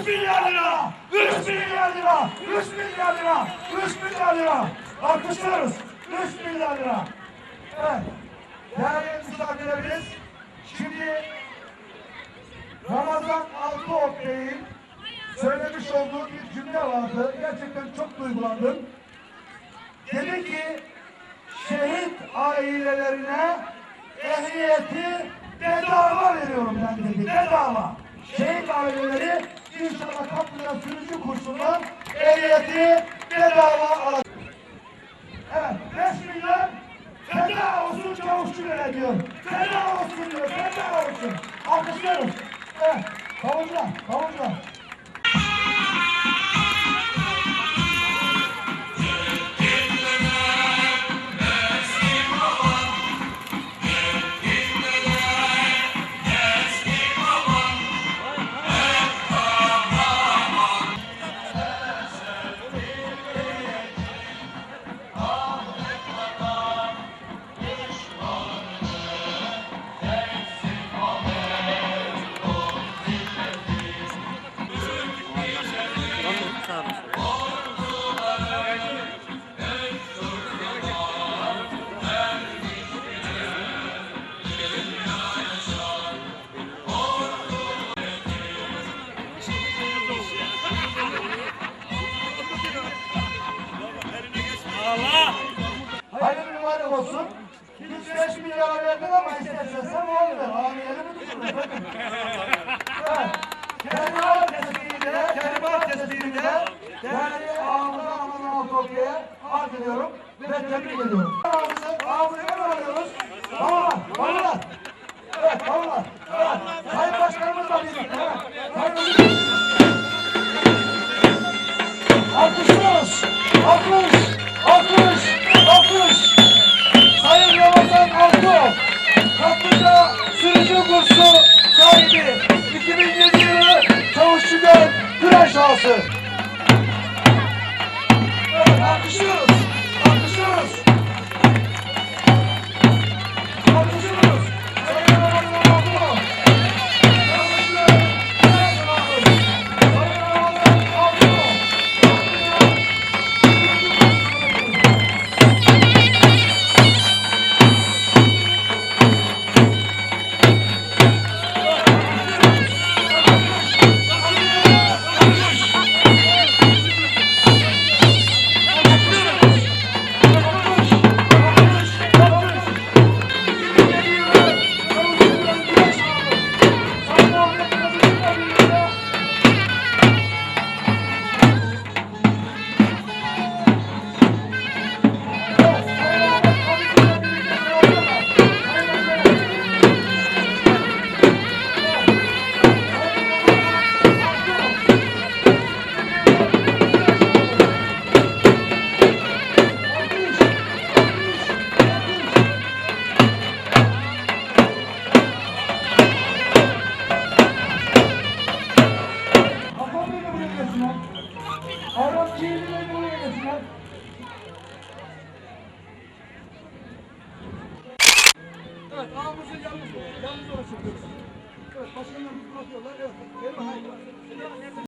3 milyar lira! 3 milyar lira! 3 milyar lira! 3 milyar lira! Alkışlıyoruz. 3 milyar lira. Evet. Değerli misafirlerimiz, şimdi Ramazan Altıok Bey'in söylemiş olduğu bir cümle vardı. Gerçekten çok duygulandım. Dedi ki, şehit ailelerine ehliyeti bedava veriyorum ben dedi. Bedava. Şehit aileleri inşallah kapıda sürücü kursundan ehliyeti bedava alacak. Evet, 5 milyon feda olsun çavuşçulara diyor. Feda olsun diyor, feda olsun. Alkışlıyoruz. Evet, kavunlar. Hayırlı mübarek olsun. Biz 5 milyara verdik ama istersen sen 10 ver. Abi elimi tutun ediyorum ve tebrik ediyorum. Ağamızı hemen alıyoruz. Tamam, tamam. Evet, tamam. Evet. Sayın Başkanımızla birlikte. Evet. Sayın Alkışlıyoruz. Alkış. Alkış. Alkış. Sayın Ramazan Altuğ. Kaplıca sürücü kursu sahibi. 2007 yılı Çavuşçu Göl Güreş Ağası. Evet. Alkışlıyoruz. Bey de buraya gelsinler. Evet, ağamızı yalnız, yalnız dolaşıyoruz. Evet, başkanlarımız bırakıyorlar. Evet, geri hayır.